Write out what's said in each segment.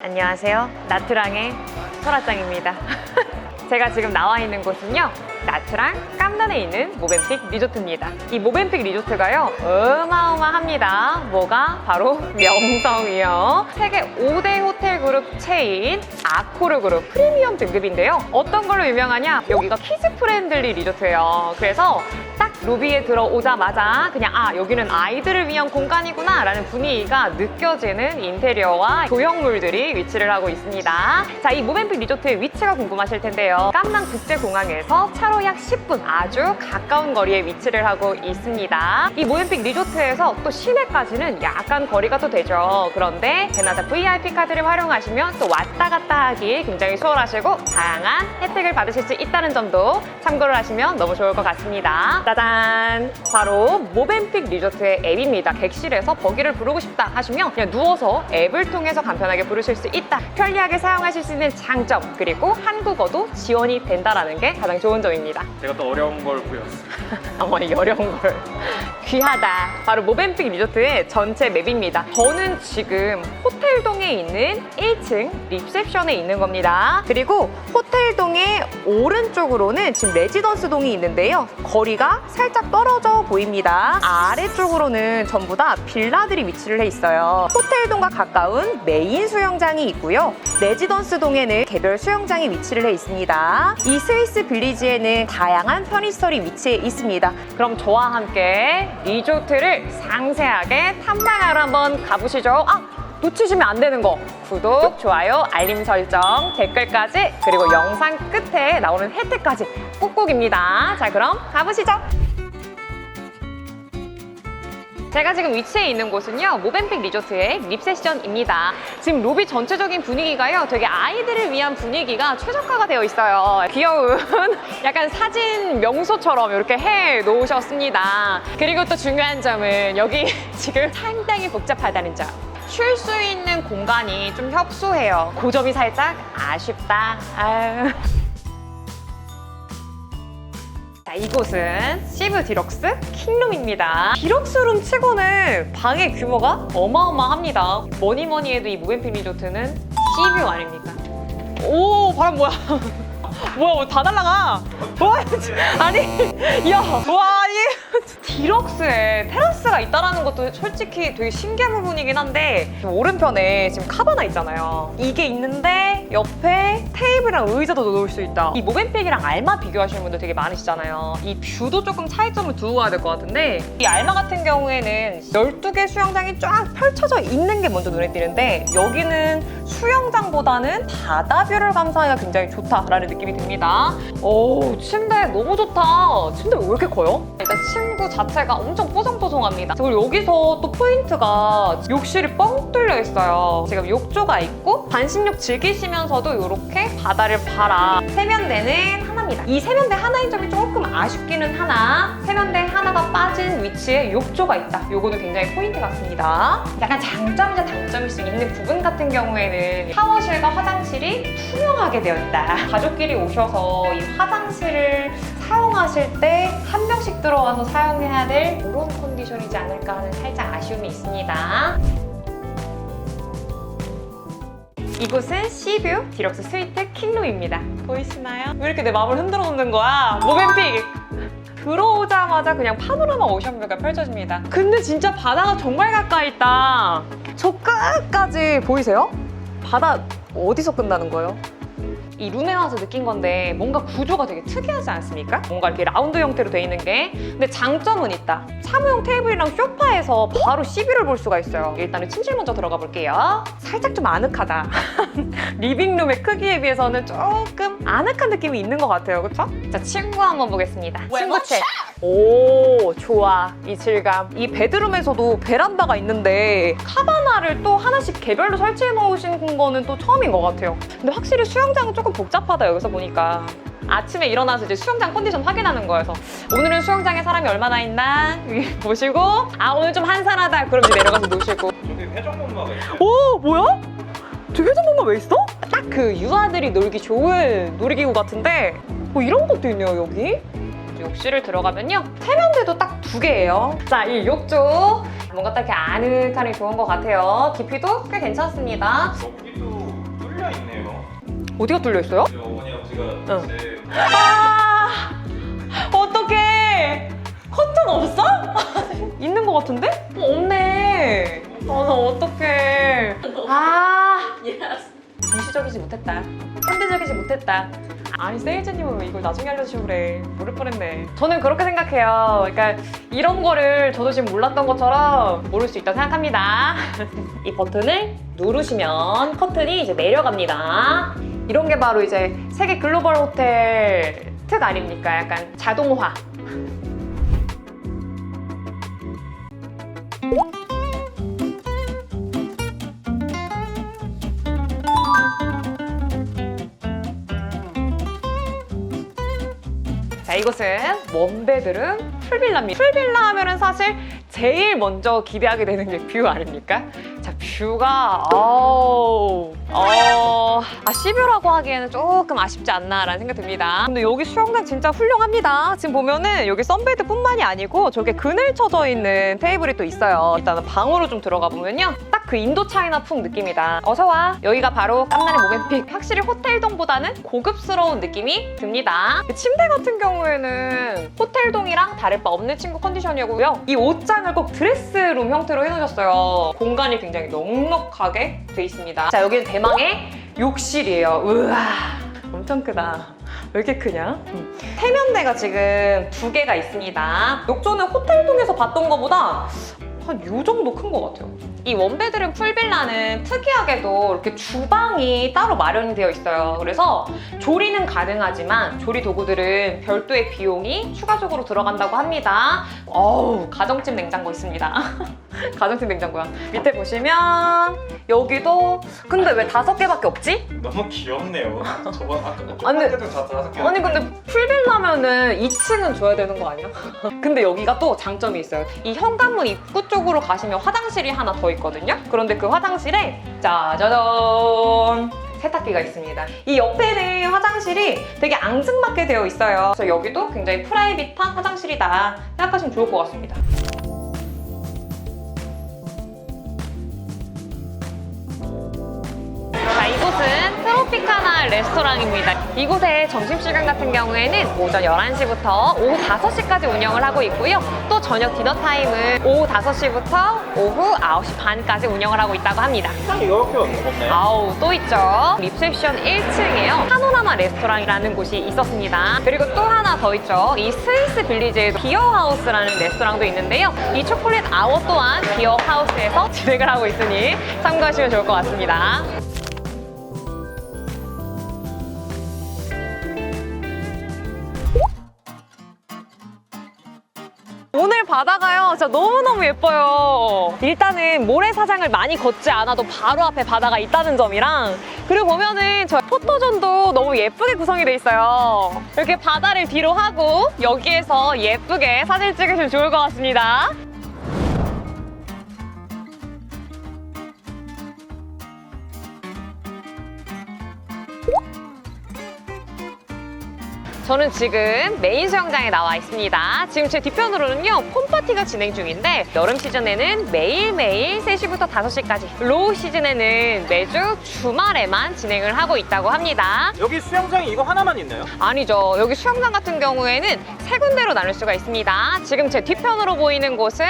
안녕하세요. 나트랑의 설아짱입니다. 제가 지금 나와 있는 곳은요. 나트랑 깜단에 있는 모벤픽 리조트입니다. 이 모벤픽 리조트가요. 어마어마합니다. 뭐가? 바로 명성이요. 세계 5대 호텔 그룹 체인 아코르 그룹 프리미엄 등급인데요. 어떤 걸로 유명하냐? 여기가 키즈 프렌들리 리조트예요. 그래서 딱 로비에 들어오자마자 그냥 아 여기는 아이들을 위한 공간이구나 라는 분위기가 느껴지는 인테리어와 조형물들이 위치를 하고 있습니다. 자, 이 모벤픽 리조트의 위치가 궁금하실 텐데요. 깜랑 국제공항에서 차로 약 10분 아주 가까운 거리에 위치를 하고 있습니다. 이 모벤픽 리조트에서 또 시내까지는 약간 거리가 또 되죠. 그런데 베나다 VIP 카드를 활용하시면 또 왔다 갔다 하기 굉장히 수월하시고 다양한 혜택을 받으실 수 있다는 점도 참고를 하시면 너무 좋을 것 같습니다. 짜잔! 바로 모벤픽 리조트의 앱입니다. 객실에서 버기를 부르고 싶다 하시면 그냥 누워서 앱을 통해서 간편하게 부르실 수 있다. 편리하게 사용하실 수 있는 장점 그리고 한국어도 지원이 된다라는 게 가장 좋은 점입니다. 제가 또 어려운 걸 보였어요. 어머 이 어려운 걸 귀하다 바로 모벤픽 리조트의 전체 맵입니다 저는 지금 호텔동에 있는 1층 리셉션에 있는 겁니다 그리고 호텔동의 오른쪽으로는 지금 레지던스동이 있는데요 거리가 살짝 떨어져 보입니다. 아래쪽으로는 전부 다 빌라들이 위치를 해 있어요. 호텔동과 가까운 메인 수영장이 있고요. 레지던스동에는 개별 수영장이 위치를 해 있습니다. 이 스위스 빌리지에는 다양한 편의시설이 위치해 있습니다. 그럼 저와 함께 리조트를 상세하게 탐방하러 한번 가보시죠. 아! 놓치시면 안 되는 거. 구독, 좋아요, 알림 설정, 댓글까지 그리고 영상 끝에 나오는 혜택까지 꾹꾹입니다. 자 그럼 가보시죠 제가 지금 위치해 있는 곳은요 모벤픽 리조트의 립세션입니다. 지금 로비 전체적인 분위기가요 되게 아이들을 위한 분위기가 최적화가 되어 있어요. 귀여운 약간 사진 명소처럼 이렇게 해 놓으셨습니다. 그리고 또 중요한 점은 여기 지금 상당히 복잡하다는 점. 쉴 수 있는 공간이 좀 협소해요. 그 점이 살짝 아쉽다. 아유. 자, 이곳은 시브 디럭스 킹룸입니다. 디럭스룸 치고는 방의 규모가 어마어마합니다. 뭐니 뭐니 해도 이 무벤필 리조트는 시뷰 아닙니까? 오, 바람 뭐야? 뭐야, 뭐다 날라가. 와, 아니, 야, 와, 이 디럭스에 테라스가 있다라는 것도 솔직히 되게 신기한 부분이긴 한데 오른편에 지금 카바나 있잖아요. 이게 있는데 옆에 테이블이랑 의자도 놓을 수 있다. 이 모벤픽이랑 알마 비교하시는 분들 되게 많으시잖아요. 이 뷰도 조금 차이점을 두고 가야 될 것 같은데 이 알마 같은 경우에는 12개 수영장이 쫙 펼쳐져 있는 게 먼저 눈에 띄는데 여기는 수영장보다는 바다뷰를 감상하기가 굉장히 좋다라는 느낌이 듭니다. 오, 침대 너무 좋다. 침대 왜 이렇게 커요? 일단 침구 자체가 엄청 뽀송뽀송합니다. 그리고 여기서 또 포인트가 욕실이 뻥 뚫려 있어요. 지금 욕조가 있고 반신욕 즐기시면서도 이렇게 바다를 봐라. 세면대는 하나입니다. 이 세면대 하나인 점이 조금 아쉽기는 하나 세면대 하나가 빠진 위치에 욕조가 있다. 요거는 굉장히 포인트 같습니다. 약간 장점이자 단점일 수 있는 부분 같은 경우에는 샤워실과 화장실이 투명하게 되어 있다. 가족끼리 오셔서 이 화장실을 사용하실 때 한 명씩 들어와서 사용해야 될 그런 컨디션이지 않을까 하는 살짝 아쉬움이 있습니다. 이곳은 시뷰 디럭스 스위트 킹룸입니다. 보이시나요? 왜 이렇게 내 마음을 흔들어 놓는 거야? 모벤픽! 들어오자마자 그냥 파노라마 오션뷰가 펼쳐집니다. 근데 진짜 바다가 정말 가까이 있다. 저 끝까지 보이세요? 바다 어디서 끝나는 거예요? 이 룸에 와서 느낀 건데 뭔가 구조가 되게 특이하지 않습니까? 뭔가 이렇게 라운드 형태로 돼 있는 게 근데 장점은 있다 사무용 테이블이랑 소파에서 바로 CB를 볼 수가 있어요 일단은 침실 먼저 들어가 볼게요 살짝 좀 아늑하다 리빙룸의 크기에 비해서는 조금 아늑한 느낌이 있는 것 같아요. 그쵸? 자 친구 한번 보겠습니다. 친구체 오 좋아. 이 질감. 이 베드룸에서도 베란다가 있는데 카바나를 또 하나씩 개별로 설치해 놓으신 거는 또 처음인 것 같아요. 근데 확실히 수영장은 조금 복잡하다 여기서 보니까. 아침에 일어나서 이제 수영장 컨디션 확인하는 거여서. 오늘은 수영장에 사람이 얼마나 있나? 보시고. 아 오늘 좀 한산하다. 그럼 이제 내려가서 노시고. 저기 회전목마가 있어요. 오 뭐야? 저 회전목마 왜 있어? 딱 그 유아들이 놀기 좋은 놀이기구 같은데 뭐 이런 것도 있네요 여기 욕실을 들어가면요 세면대도 딱 두 개예요 자 이 욕조 뭔가 딱 이렇게 아늑하니 좋은 것 같아요 깊이도 꽤 괜찮습니다 여기도 뚫려 있네요. 어디가 뚫려 있어요? 제 어머니 아버지가 응. 제 아 어떡해 커튼 없어? 있는 것 같은데? 어, 없네 어, 나 어떡해 아 정시적이지 못했다. 현대적이지 못했다. 아니 세일즈님은 왜 이걸 나중에 알려주시고 그래? 모를 뻔했네. 저는 그렇게 생각해요. 그러니까 이런 거를 저도 지금 몰랐던 것처럼 모를 수 있다고 생각합니다. 이 버튼을 누르시면 커튼이 이제 내려갑니다. 이런 게 바로 이제 세계 글로벌 호텔 특 아닙니까? 약간 자동화 이곳은 원베드룸 풀빌라입니다. 풀빌라 하면은 사실 제일 먼저 기대하게 되는 게 뷰 아닙니까? 자, 뷰가, 어우, 어, 아, C뷰라고 하기에는 조금 아쉽지 않나라는 생각 듭니다. 근데 여기 수영장 진짜 훌륭합니다. 지금 보면은 여기 썬베드 뿐만이 아니고 저게 그늘 쳐져 있는 테이블이 또 있어요. 일단은 방으로 좀 들어가 보면요. 딱 그 인도 차이나 풍 느낌이다. 어서와. 여기가 바로 깜나의 모멘픽. 확실히 호텔동보다는 고급스러운 느낌이 듭니다. 그 침대 같은 경우에는 호텔동이랑 다를 바 없는 친구 컨디션이고요. 이 옷장을 꼭 드레스룸 형태로 해놓으셨어요. 공간이 굉장히 넉넉하게 돼 있습니다. 자, 여기는 대 망의 욕실이에요. 우와, 엄청 크다. 왜 이렇게 크냐? 음. 세면대가 지금 두 개가 있습니다. 욕조는 호텔동에서 봤던 것보다 한 요 정도 큰 것 같아요. 이 원베드룸 풀빌라는 특이하게도 이렇게 주방이 따로 마련이 되어 있어요. 그래서 조리는 가능하지만 조리 도구들은 별도의 비용이 추가적으로 들어간다고 합니다. 어우, 가정집 냉장고 있습니다. 가정집 냉장고야. 밑에 보시면 여기도 근데 왜 다섯 개밖에 없지? 너무 귀엽네요. 저번 아까 아니, 조금 때도 다 다섯 개. 아니 근데 풀빌라면은 2층은 줘야 되는 거 아니야? 근데 여기가 또 장점이 있어요. 이 현관문 입구 쪽으로 가시면 화장실이 하나 더 있거든요. 그런데 그 화장실에 짜자잔 세탁기가 있습니다. 이 옆에는 화장실이 되게 앙증맞게 되어 있어요. 그래서 여기도 굉장히 프라이빗한 화장실이다 생각하시면 좋을 것 같습니다. 트로피카나 레스토랑입니다. 이곳의 점심시간 같은 경우에는 오전 11시부터 오후 5시까지 운영을 하고 있고요. 또 저녁 디너타임은 오후 5시부터 오후 9시 반까지 운영을 하고 있다고 합니다. 세상에 이렇게 없네. 아우, 또 있죠. 리셉션 1층에요. 파노라마 레스토랑이라는 곳이 있었습니다. 그리고 또 하나 더 있죠. 이 스위스 빌리지에 비어하우스라는 레스토랑도 있는데요. 이 초콜릿 아워 또한 비어하우스에서 진행을 하고 있으니 참고하시면 좋을 것 같습니다. 바다가요. 진짜 너무너무 예뻐요. 일단은 모래사장을 많이 걷지 않아도 바로 앞에 바다가 있다는 점이랑 그리고 보면은 저 포토존도 너무 예쁘게 구성이 돼 있어요. 이렇게 바다를 뒤로 하고 여기에서 예쁘게 사진 찍으시면 좋을 것 같습니다 저는 지금 메인 수영장에 나와 있습니다. 지금 제 뒤편으로는요, 폼파티가 진행 중인데, 여름 시즌에는 매일매일 3시부터 5시까지, 로우 시즌에는 매주 주말에만 진행을 하고 있다고 합니다. 여기 수영장이 이거 하나만 있나요? 아니죠. 여기 수영장 같은 경우에는 세 군데로 나눌 수가 있습니다. 지금 제 뒤편으로 보이는 곳은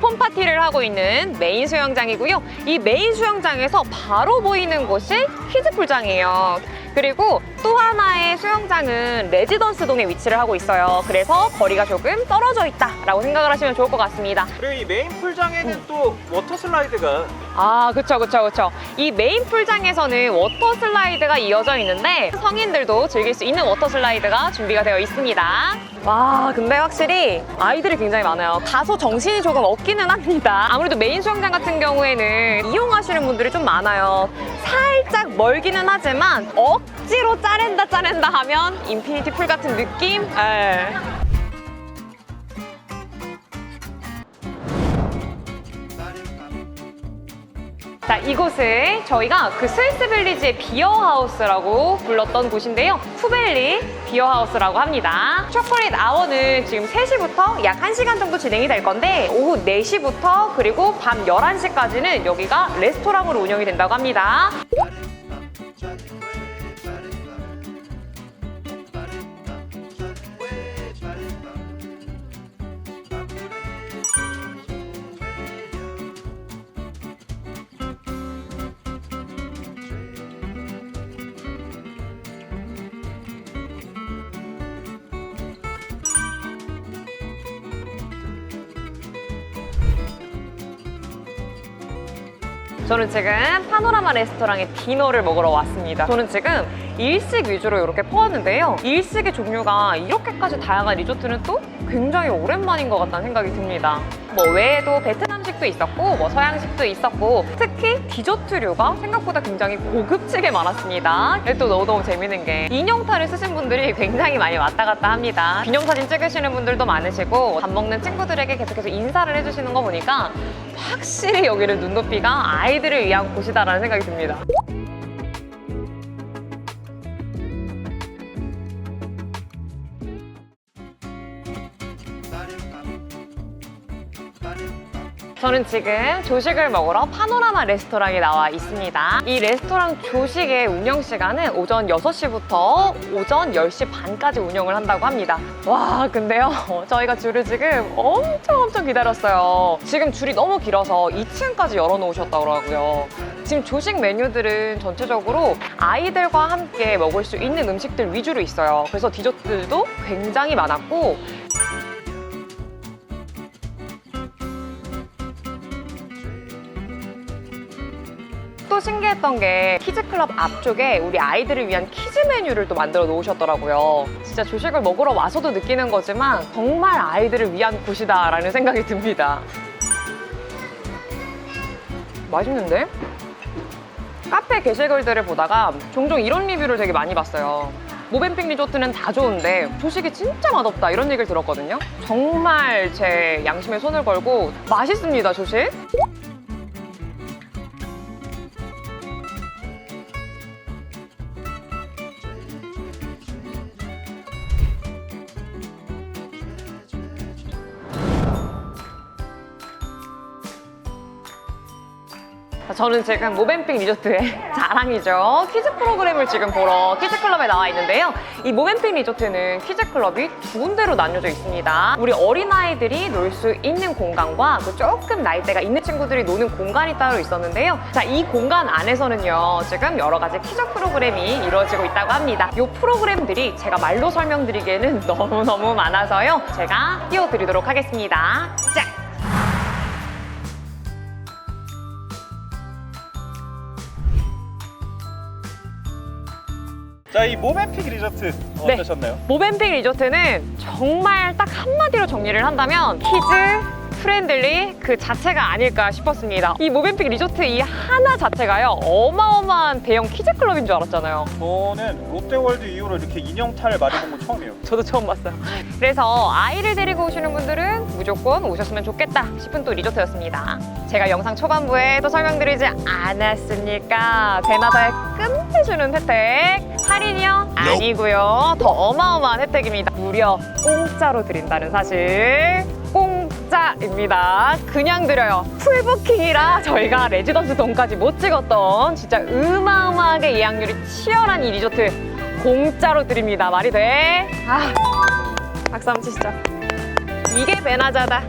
폼파티를 하고 있는 메인 수영장이고요. 이 메인 수영장에서 바로 보이는 곳이 키즈풀장이에요. 그리고 또 하나의 수영장은 레지던스 동에 위치를 하고 있어요. 그래서 거리가 조금 떨어져 있다라고 생각을 하시면 좋을 것 같습니다. 그리고 이 메인 풀장에는 또 워터 슬라이드가 아, 그쵸, 그쵸, 그쵸. 이 메인 풀장에서는 워터 슬라이드가 이어져 있는데 성인들도 즐길 수 있는 워터 슬라이드가 준비가 되어 있습니다. 와, 근데 확실히 아이들이 굉장히 많아요. 다소 정신이 조금 없기는 합니다. 아무래도 메인 수영장 같은 경우에는 이용하시는 분들이 좀 많아요. 살짝 멀기는 하지만 억지로 짜낸다 짜낸다 하면 인피니티 풀 같은 느낌? 에. 자, 이곳은 저희가 그 스위스 빌리지의 비어하우스라고 불렀던 곳인데요. 푸벨리 비어하우스라고 합니다. 초콜릿 아워는 지금 3시부터 약 1시간 정도 진행이 될 건데 오후 4시부터 그리고 밤 11시까지는 여기가 레스토랑으로 운영이 된다고 합니다. 저는 지금 파노라마 레스토랑에 디너를 먹으러 왔습니다. 저는 지금 일식 위주로 이렇게 퍼왔는데요. 일식의 종류가 이렇게까지 다양한 리조트는 또 굉장히 오랜만인 것 같다는 생각이 듭니다. 뭐 외에도 베트남 식도 있었고 뭐 서양식도 있었고 특히 디저트류가 생각보다 굉장히 고급지게 많았습니다. 또 너무너무 재밌는 게 인형탈을 쓰신 분들이 굉장히 많이 왔다 갔다 합니다. 기념사진 찍으시는 분들도 많으시고 밥 먹는 친구들에게 계속해서 인사를 해주시는 거 보니까 확실히 여기는 눈높이가 아이들을 위한 곳이다라는 생각이 듭니다. 저는 지금 조식을 먹으러 파노라마 레스토랑에 나와 있습니다. 이 레스토랑 조식의 운영 시간은 오전 6시부터 오전 10시 반까지 운영을 한다고 합니다. 와, 근데요. 저희가 줄을 지금 엄청 엄청 기다렸어요. 지금 줄이 너무 길어서 2층까지 열어놓으셨다고 하고요. 지금 조식 메뉴들은 전체적으로 아이들과 함께 먹을 수 있는 음식들 위주로 있어요. 그래서 디저트들도 굉장히 많았고 신기했던 게 키즈클럽 앞쪽에 우리 아이들을 위한 키즈 메뉴를 또 만들어 놓으셨더라고요. 진짜 조식을 먹으러 와서도 느끼는 거지만 정말 아이들을 위한 곳이다라는 생각이 듭니다. 맛있는데? 카페 게시글들을 보다가 종종 이런 리뷰를 되게 많이 봤어요. 모벤픽 리조트는 다 좋은데 조식이 진짜 맛없다 이런 얘기를 들었거든요. 정말 제 양심에 손을 걸고 맛있습니다, 조식. 저는 지금 모벤픽 리조트의 자랑이죠. 퀴즈 프로그램을 지금 보러 퀴즈클럽에 나와 있는데요. 이 모벤픽 리조트는 퀴즈클럽이 두 군데로 나뉘어져 있습니다. 우리 어린아이들이 놀 수 있는 공간과 또 조금 나이대가 있는 친구들이 노는 공간이 따로 있었는데요. 자, 이 공간 안에서는요, 지금 여러 가지 퀴즈 프로그램이 이루어지고 있다고 합니다. 이 프로그램들이 제가 말로 설명드리기에는 너무너무 많아서요. 제가 띄워드리도록 하겠습니다. 자! 자, 이 모멘픽 리조트 네. 어떠셨나요? 모벤픽 리조트는 정말 딱 한마디로 정리를 한다면 키즈 프렌들리 그 자체가 아닐까 싶었습니다. 이 모벤픽 리조트 이 하나 자체가요 어마어마한 대형 키즈 클럽인 줄 알았잖아요. 저는 롯데월드 이후로 이렇게 인형탈을 많이 본건 처음이에요. 저도 처음 봤어요. 그래서 아이를 데리고 오시는 분들은 무조건 오셨으면 좋겠다 싶은 또 리조트였습니다. 제가 영상 초반부에 또 설명드리지 않았습니까? 배나다에 끝내주는 혜택. 할인이요? 아니고요. 더 어마어마한 혜택입니다. 무려 공짜로 드린다는 사실. 공짜입니다. 그냥 드려요. 풀부킹이라 저희가 레지던스 돈까지 못 찍었던 진짜 어마어마하게 예약률이 치열한 이 리조트 공짜로 드립니다. 말이 돼? 아, 박수 한번 치시죠. 이게 배나자다.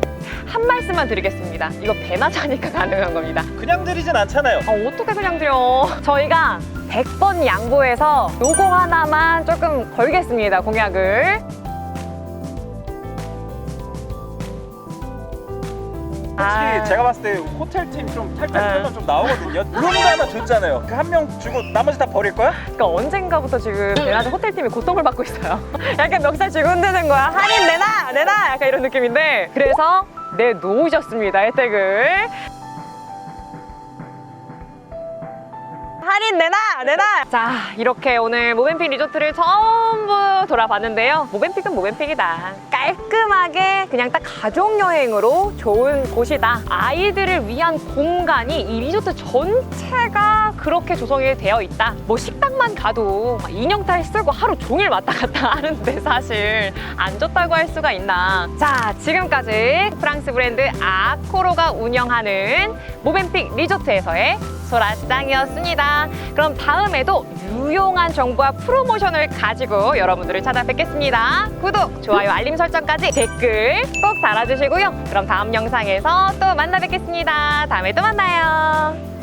한 말씀만 드리겠습니다. 이거 배나자니까 가능한 겁니다. 그냥 드리진 않잖아요. 아, 어떻게 그냥 드려. 저희가 100번 양보해서 요거 하나만 조금 걸겠습니다, 공약을. 솔직히 아. 제가 봤을 때 호텔 팀 좀 탈탈 네. 털면 좀 나오거든요. 룸도 하나 줬잖아요. 그 한 명 주고 나머지 다 버릴 거야? 그러니까 언젠가부터 지금 배나자 호텔 팀이 고통을 받고 있어요. 약간 멱살 쥐고 흔드는 거야. 할인 내놔! 내놔! 약간 이런 느낌인데. 그래서 내놓으셨습니다, 혜택을. 할인 내놔! 내놔! 자, 이렇게 오늘 모벤픽 리조트를 전부 돌아봤는데요. 모벤픽은 모벤픽이다. 깔 깔끔하게 그냥 딱 가족 여행으로 좋은 곳이다. 아이들을 위한 공간이 이 리조트 전체가 그렇게 조성이 되어 있다. 뭐 식당만 가도 막 인형탈 쓰고 하루 종일 왔다 갔다 하는데 사실 안 좋다고 할 수가 있나. 자, 지금까지 프랑스 브랜드 아코로가 운영하는 모벤픽 리조트에서의 소라짱이었습니다. 그럼 다음에도 유용한 정보와 프로모션을 가지고 여러분들을 찾아뵙겠습니다. 구독, 좋아요, 알림 설정까지 댓글 꼭 달아주시고요. 그럼 다음 영상에서 또 만나 뵙겠습니다. 다음에 또 만나요.